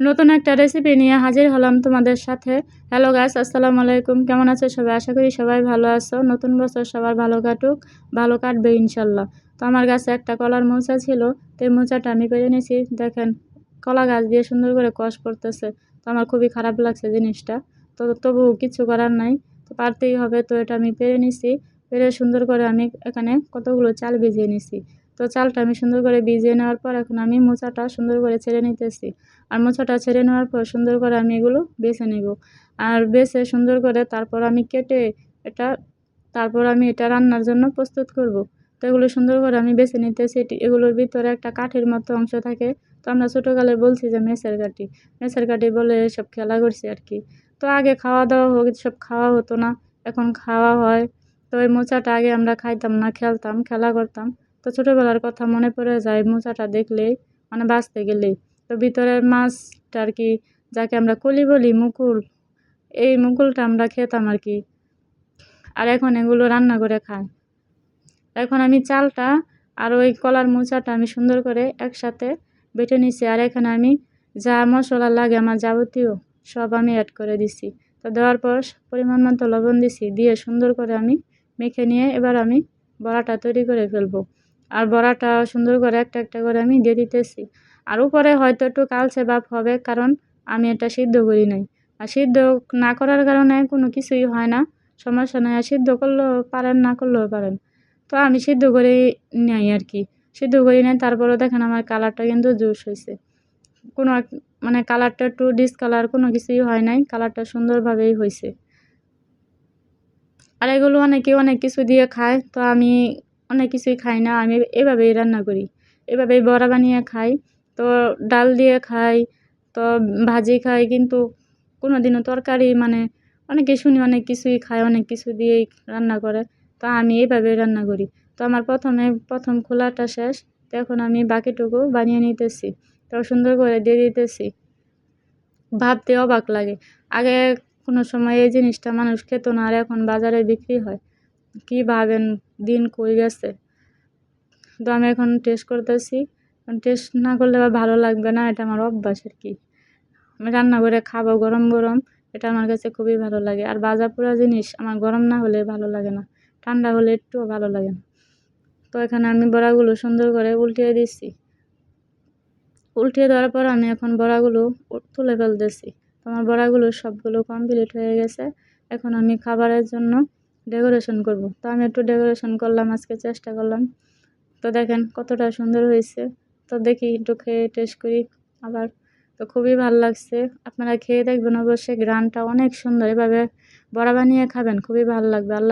নতুন একটা রেসিপি নিয়ে হাজির হলাম তোমাদের সাথে। হ্যালো গাছ আসসালামু আলাইকুম। কেমন আছো সবাই? আশা করি সবাই ভালো আছো। নতুন বছর সবার ভালো কাটুক, ভালো কাটবে ইনশাল্লাহ তো আমার কাছে একটা কলার মোচা ছিল তো মোচাটা আমি পেরে নিয়েছি। দেখেন, কলা গাছ দিয়ে সুন্দর করে কষ পড়তেছে। তো আমার খুবই খারাপ লাগছে জিনিসটা। তো তবু কিছু করার নাই। তো পারতেই হবে। তো এটা আমি পেরে নিছি পেরে সুন্দর করে আমি এখানে কতগুলো চাল ভিজিয়ে নিছি তো চালটা আমি সুন্দর করে ভিজিয়ে নেওয়ার পর এখন আমি মোচাটা সুন্দর করে ছেড়ে নিতেছি। আর মোচাটা ছেড়ে নেওয়ার পর সুন্দর করে আমি এগুলো বেছে নেব। আর বেছে সুন্দর করে তারপর আমি কেটে এটা, তারপর আমি এটা রান্নার জন্য প্রস্তুত করব। তো এগুলো সুন্দর করে আমি বেছে নিতেছি। এটি, এগুলোর ভিতরে একটা কাঠের মতো অংশ থাকে। তো আমরা ছোটোকালে বলছি যে মেসের কাঠি। মেসের কাঠি বলে এসব খেলা করছি আর কি। তো আগে খাওয়া দাওয়া হোক সব খাওয়া হতো না। এখন খাওয়া হয়। তো ওই মোচাটা আগে আমরা খাইতাম না, খেলতাম, খেলা করতাম। তো ছোটোবেলার কথা মনে পড়ে যায়, মোচাটা দেখলেই মানে বাঁচতে গেলেই। তো ভিতরের মাছটা আর কি, যাকে আমরা কলি বলি, মুকুল, এই মুকুলটা আমরা খেতাম আর কি। আর এখন এগুলো রান্না করে খায় এখন আমি চালটা আর ওই কলার মোচাটা আমি সুন্দর করে একসাথে বেটে নিছি। আর এখানে আমি যা মশলা লাগে আমার যাবতীয় সব আমি অ্যাড করে দিছি। তো দেওয়ার পর পরিমাণ মতো লবণ দিছি, দিয়ে সুন্দর করে আমি মেখে নিয়ে এবার আমি বড়াটা তৈরি করে ফেলব। আর বড়াটা সুন্দর করে একটা একটা করে আমি দিয়ে দিতেছি। আর উপরে হয়তো একটু কালচে ভাব হবে, কারণ আমি এটা সিদ্ধ করি নাই। আর সিদ্ধ না করার কারণে কোনো কিছুই হয় না। সমস্যা নয় আর সিদ্ধ করলেও পারেন, না করলেও পারেন। তো আমি সিদ্ধ করে নেই আর কি। সিদ্ধ করি নাই, তারপরেও দেখেন আমার কালারটা কিন্তু জুস হয়েছে কোনো মানে কালারটা একটু ডিসকালার কোনো কিছুই হয় নাই, কালারটা সুন্দরভাবেই হয়েছে আর এগুলো অনেকে অনেক কিছু দিয়ে খায়, তো আমি অনেক কিছুই খাই না, আমি এভাবেই রান্না করি। এভাবেই বড়া বানিয়ে খাই, তো ডাল দিয়ে খাই, তো ভাজি খাই, কিন্তু কোনো দিনও তরকারি মানে অনেকে শুনি অনেক কিছুই খায়, অনেক কিছু দিয়েই রান্না করে, তো আমি এইভাবেই রান্না করি। তো আমার প্রথমে, প্রথম খোলাটা শেষ, তো এখন আমি বাকিটুকু বানিয়ে নিতেছি, তো সুন্দর করে দিয়ে দিতেছি। ভাবতে অবাক লাগে। আগে কোনো সময় এই জিনিসটা মানুষ খেত না, আর এখন বাজারে বিক্রি হয়। কী ভাবেন দিন কই গেছে। তো আমি এখন টেস্ট করতেছি। টেস্ট না করলে আবার ভালো লাগবে না, এটা আমার অভ্যাস আর কি। আমি রান্না করে খাব গরম গরম, এটা আমার কাছে খুবই ভালো লাগে। আর বাজা পোড়া জিনিস আমার গরম না হলে ভালো লাগে না, ঠান্ডা হলে একটুও ভালো লাগে না। তো এখানে আমি বড়াগুলো সুন্দর করে উল্টিয়ে দিচ্ছি। উল্টিয়ে দেওয়ার পর আমি এখন বড়াগুলো তুলে ফেলতেছি। আমার বড়াগুলো সবগুলো কমপ্লিট হয়ে গেছে। এখন আমি খাবারের জন্য ডেকোরেশন করব। তো আমি একটু ডেকোরেশন করলাম, আজকে চেষ্টা করলাম। তো দেখেন কতটা সুন্দর হয়েছে। তো দেখি একটু খেয়ে টেস্ট করি আবার। তো খুবই ভালো লাগছে। আপনারা খেয়ে দেখবেন অবশ্যই গ্রানটা অনেক সুন্দর। এভাবে বড়া বানিয়ে খাবেন, খুবই ভালো লাগবে। আল্লাহ